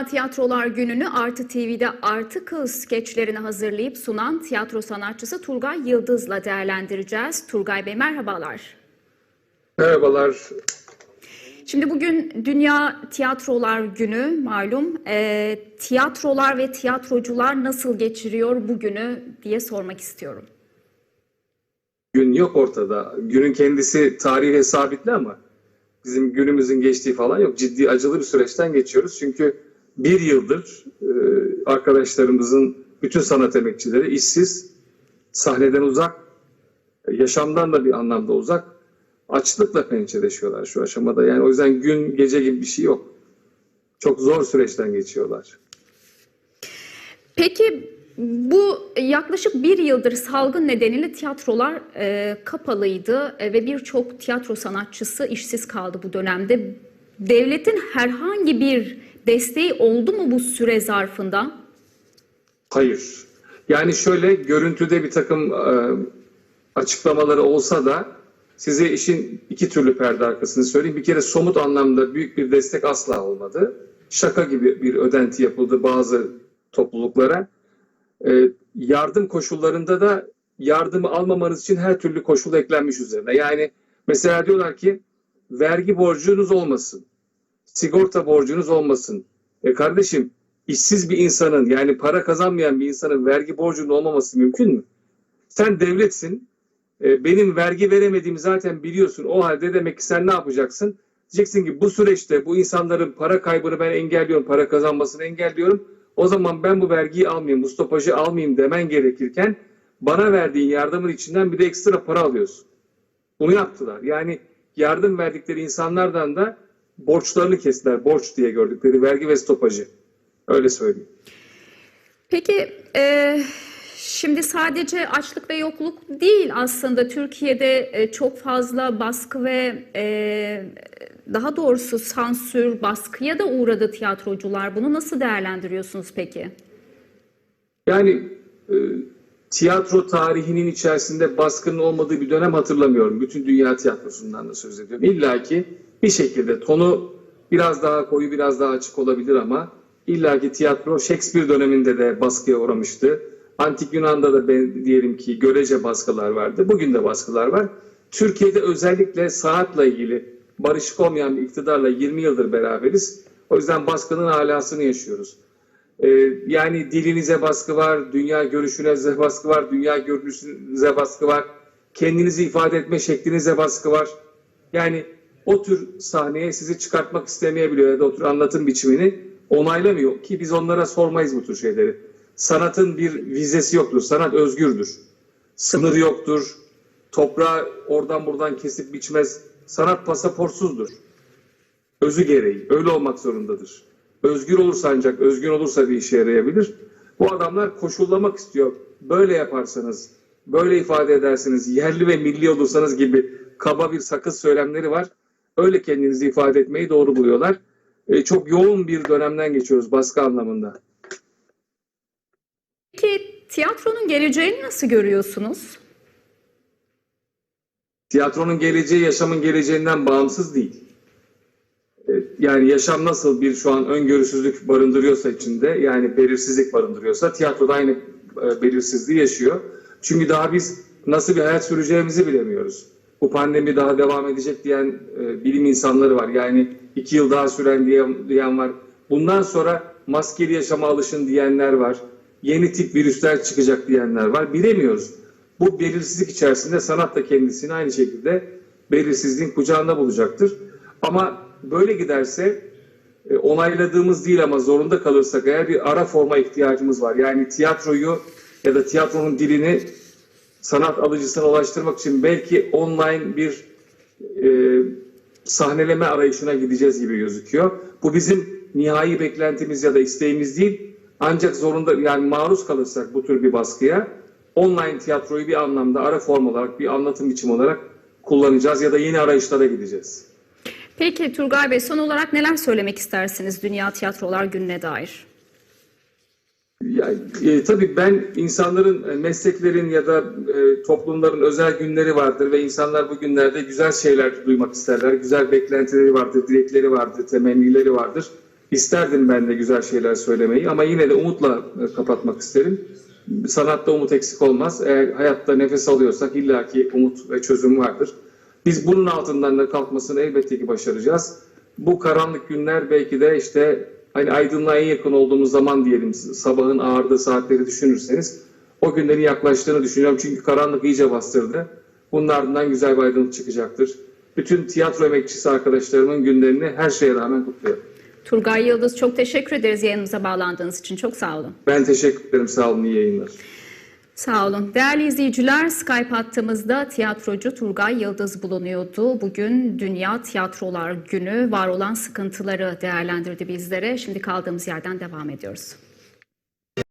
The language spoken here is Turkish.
Dünya Tiyatrolar Günü'nü Artı TV'de Artı Kız skeçlerini hazırlayıp sunan tiyatro sanatçısı Turgay Yıldız'la değerlendireceğiz. Turgay Bey merhabalar. Merhabalar. Şimdi bugün Dünya Tiyatrolar Günü malum. Ee, tiyatrolar ve tiyatrocular nasıl geçiriyor bugünü diye sormak istiyorum. Gün yok ortada. Günün kendisi tarihe sabitli ama bizim günümüzün geçtiği falan yok. Ciddi acılı bir süreçten geçiyoruz. Çünkü bir yıldır e, arkadaşlarımızın bütün sanat emekçileri işsiz, sahneden uzak, yaşamdan da bir anlamda uzak, açlıkla pençeleşiyorlar şu aşamada. Yani o yüzden gün gece gibi bir şey yok. Çok zor süreçten geçiyorlar. Peki bu yaklaşık bir yıldır salgın nedeniyle tiyatrolar e, kapalıydı e, ve birçok tiyatro sanatçısı işsiz kaldı bu dönemde. Devletin herhangi bir desteği oldu mu bu süre zarfında? Hayır. Yani şöyle görüntüde bir takım e, açıklamaları olsa da size işin iki türlü perde arkasını söyleyeyim. Bir kere somut anlamda büyük bir destek asla olmadı. Şaka gibi bir ödenti yapıldı bazı topluluklara. E, yardım koşullarında da yardımı almamanız için her türlü koşul eklenmiş üzerine. Yani mesela diyorlar ki vergi borcunuz olmasın, sigorta borcunuz olmasın. E kardeşim işsiz bir insanın yani para kazanmayan bir insanın vergi borcunun olmaması mümkün mü? Sen devletsin. e, benim vergi veremediğimi zaten biliyorsun. O halde demek ki sen ne yapacaksın? Diyeceksin ki bu süreçte bu insanların para kaybını ben engelliyorum, para kazanmasını engelliyorum. O zaman ben bu vergiyi almayayım, bu stopajı almayayım demen gerekirken bana verdiğin yardımın içinden bir de ekstra para alıyorsun. Bunu yaptılar. Yani yardım verdikleri insanlardan da borçlarını kestiler. Borç diye gördükleri vergi ve stopajı. Öyle söyleyeyim. Peki e, şimdi sadece açlık ve yokluk değil aslında Türkiye'de e, çok fazla baskı ve e, daha doğrusu sansür, baskıya da uğradı tiyatrocular. Bunu nasıl değerlendiriyorsunuz peki? Yani e, tiyatro tarihinin içerisinde baskının olmadığı bir dönem hatırlamıyorum. Bütün dünya tiyatrosundan da söz ediyorum. İlla ki bir şekilde tonu biraz daha koyu, biraz daha açık olabilir ama illa ki tiyatro Shakespeare döneminde de baskıya uğramıştı. Antik Yunan'da da ben, diyelim ki görece baskılar vardı. Bugün de baskılar var. Türkiye'de özellikle sanatla ilgili barışık olmayan bir iktidarla 20 yıldır beraberiz. O yüzden baskının alasını yaşıyoruz. Ee, yani dilinize baskı var, dünya görüşünüze baskı var, dünya görüşünüze baskı var, kendinizi ifade etme şeklinize baskı var. Yani o tür sahneye sizi çıkartmak istemeyebiliyor ya da o tür anlatım biçimini onaylamıyor ki biz onlara sormayız bu tür şeyleri. Sanatın bir vizesi yoktur, sanat özgürdür. Sınır yoktur, toprağı oradan buradan kesip biçmez. Sanat pasaportsuzdur. Özü gereği, öyle olmak zorundadır. Özgür olursa ancak özgün olursa bir işe yarayabilir. Bu adamlar koşullamak istiyor. Böyle yaparsanız, böyle ifade edersiniz, yerli ve milli olursanız gibi kaba bir sakız söylemleri var. Öyle kendinizi ifade etmeyi doğru buluyorlar. E, çok yoğun bir dönemden geçiyoruz baskı anlamında. Peki tiyatronun geleceğini nasıl görüyorsunuz? Tiyatronun geleceği yaşamın geleceğinden bağımsız değil. E, Yani yaşam nasıl bir şu an öngörüsüzlük barındırıyorsa içinde yani belirsizlik barındırıyorsa tiyatro da aynı e, belirsizliği yaşıyor. Çünkü daha biz nasıl bir hayat süreceğimizi bilemiyoruz. Bu pandemi daha devam edecek diyen e, bilim insanları var. Yani iki yıl daha süren diyen, diyen var. Bundan sonra maskeli yaşama alışın diyenler var. Yeni tip virüsler çıkacak diyenler var. Bilemiyoruz. Bu belirsizlik içerisinde sanat da kendisini aynı şekilde belirsizliğin kucağında bulacaktır. Ama böyle giderse e, onayladığımız değil ama zorunda kalırsak eğer bir ara forma ihtiyacımız var. Yani tiyatroyu ya da tiyatronun dilini sanat alıcısına ulaştırmak için belki online bir e, sahneleme arayışına gideceğiz gibi gözüküyor. Bu bizim nihai beklentimiz ya da isteğimiz değil. Ancak zorunda yani maruz kalırsak bu tür bir baskıya online tiyatroyu bir anlamda ara form olarak bir anlatım biçimi olarak kullanacağız ya da yeni arayışlara gideceğiz. Peki Turgay Bey son olarak neler söylemek istersiniz Dünya Tiyatrolar Günü'ne dair? Ya, e, tabii ben insanların, e, mesleklerin ya da e, toplumların özel günleri vardır ve insanlar bu günlerde güzel şeyler duymak isterler. Güzel beklentileri vardır, dilekleri vardır, temennileri vardır. İsterdim ben de güzel şeyler söylemeyi ama yine de umutla e, kapatmak isterim. Sanatta umut eksik olmaz. Eğer hayatta nefes alıyorsak illaki umut ve çözüm vardır. Biz bunun altından da kalkmasını elbette ki başaracağız. Bu karanlık günler belki de işte hani aydınlığa en yakın olduğumuz zaman diyelim sabahın ağırdığı saatleri düşünürseniz o günlerin yaklaştığını düşünüyorum. Çünkü karanlık iyice bastırdı. Bunun ardından güzel bir aydınlık çıkacaktır. Bütün tiyatro emekçisi arkadaşlarımın günlerini her şeye rağmen kutluyorum. Turgay Yıldız çok teşekkür ederiz yayınımıza bağlandığınız için. Çok sağ olun. Ben teşekkür ederim. Sağ olun. iyi yayınlar. Sağ olun. Değerli izleyiciler, Skype hattımızda tiyatrocu Turgay Yıldız bulunuyordu. Bugün Dünya Tiyatrolar Günü var olan sıkıntıları değerlendirdi bizlere. Şimdi kaldığımız yerden devam ediyoruz.